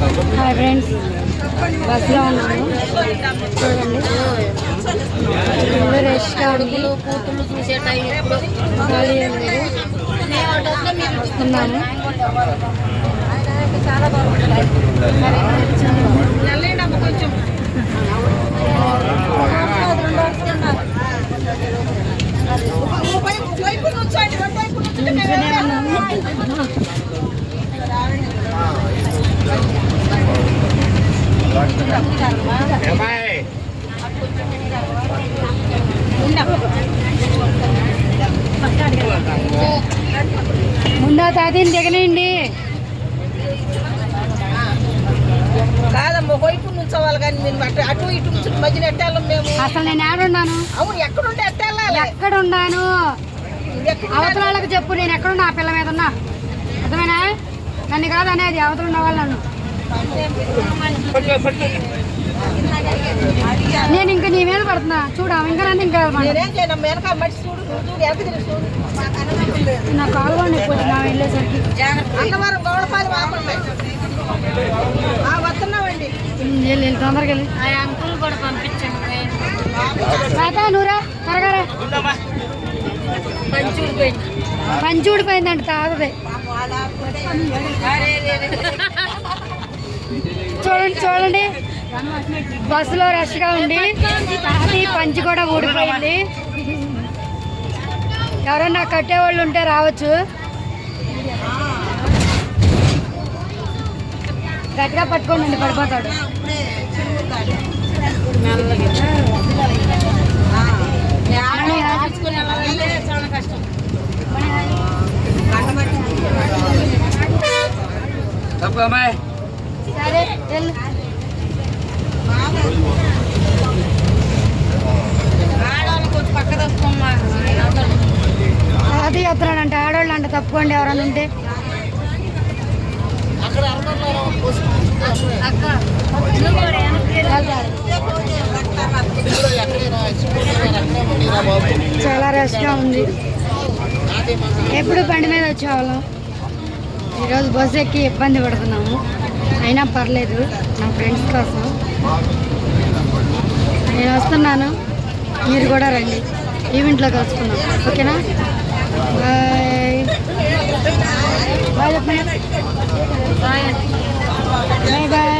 Hi friends బస్సులో ఉన్నాము. చూడండి. రష్గా ఉంది. కూతుళ్ళు చూసే టైం ఖాళీ ఏం లేదు. వస్తున్నాము. కొంచెం నిల్చునే ముందా తాతీని దిగనండి కాదమ్మా వైపు నుంచోవాలి కానీ మేము అటు అటు ఇటు మధ్యన ఎట్టాలం మేము. అసలు నేను ఏడున్నాను? అవును ఎక్కడుంటే ఎట్టాలి ఎక్కడ ఉన్నాను అవతల వాళ్ళకి చెప్పు నేను ఎక్కడున్నా? ఆ పిల్ల మీద ఉన్నా. అర్థమేనా? నన్ను కాదు అనేది అవతల ఉన్న వాళ్ళు నన్ను. నేను ఇంకా నీ మీద పడుతున్నా. చూడ ఇంకా నన్ను ఇంకా నా కాలు నొప్పి నా వెళ్ళేసరికి వెళ్ళి వెళ్ళి తొందరగా వెళ్ళి. ఆ అంకుల్ కూడా పంపించండి తాత నూరా త్వరగా రా. పంచి ఊడిపోయింది పంచి ఊడిపోయిందంట తాతది. చూడండి చూడండి బస్సులో రష్గా ఉంది తాతీ పంచి కూడా ఊడిపోయింది. ఎవరన్నా కట్టేవాళ్ళు ఉంటే రావచ్చు. గట్టిగా పట్టుకోండి పడిపోతాడు. చాలా కష్టం. తప్పు అమ్మాయి సరే వెళ్ళు ఆడవాళ్ళు కొంచెం పక్క తప్పుకోమ్మా అది చెప్తున్నాడంట ఆడవాళ్ళు అంట తప్పుకోండి ఎవరైనా ఉంటే. చాలా రష్గా ఉంది. ఎప్పుడు బండి మీద వచ్చేవాళ్ళం? ఈరోజు బస్సు ఎక్కి ఇబ్బంది పడుతున్నాము. అయినా పర్లేదు నా ఫ్రెండ్స్ కోసం. నేను వస్తున్నాను. మీరు కూడా రండి. ఈవెంట్లో కలుసుకుందాం. ఓకేనా? బాయ్. Bye bye bye.